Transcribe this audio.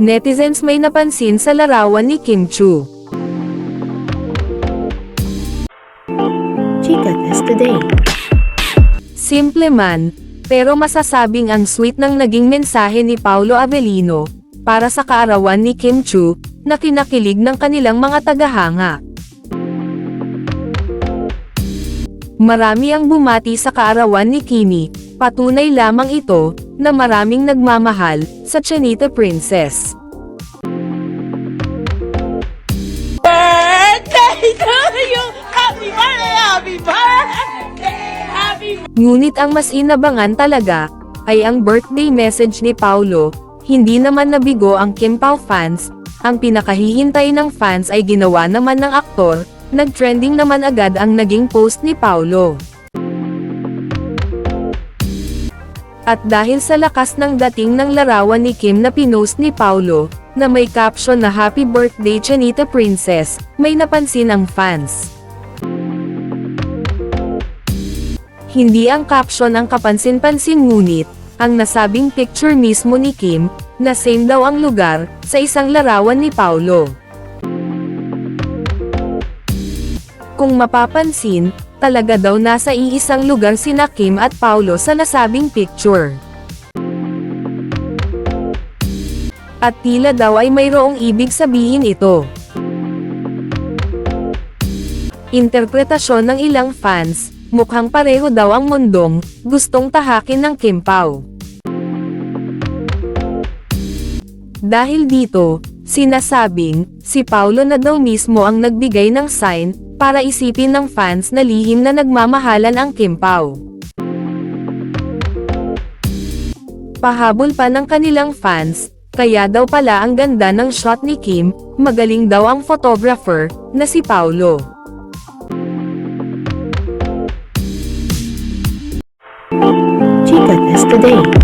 Netizens may napansin sa larawan ni Kim Chu. Chica Test Today. Simple man, pero masasabing ang sweet ng naging mensahe ni Paulo Avellino, para sa kaarawan ni Kim Chu, na kinakilig ng kanilang mga tagahanga. Marami ang bumati sa kaarawan ni Kimi, patunay lamang ito, na maraming nagmamahal, sa Chanita Princess. birthday to you! Happy birthday! Happy birthday! Happy Ngunit ang mas inabangan talaga, ay ang birthday message ni Paulo, hindi naman nabigo ang Kim Pao fans, ang pinakahihintay ng fans ay ginawa naman ng aktor, nag-trending naman agad ang naging post ni Paulo. At dahil sa lakas ng dating ng larawan ni Kim na pinost ni Paulo, na may caption na Happy Birthday Chanita Princess, may napansin ang fans. Hindi ang caption ang kapansin-pansin ngunit, ang nasabing picture mismo ni Kim, na same daw ang lugar, sa isang larawan ni Paulo. Kung mapapansin, talaga daw nasa iisang lugar sina Kim at Paulo sa nasabing picture. At tila daw ay mayroong ibig sabihin ito. Interpretasyon ng ilang fans, mukhang pareho daw ang mundong, gustong tahakin ng Kim Pao. Dahil dito, sinasabing, si Paulo na daw mismo ang nagbigay ng sign, para isipin ng fans na lihim na nagmamahalan ang Kim Pao. Pahabol pa ng kanilang fans, kaya daw pala ang ganda ng shot ni Kim, magaling daw ang photographer, na si Paulo. Chica Test Today.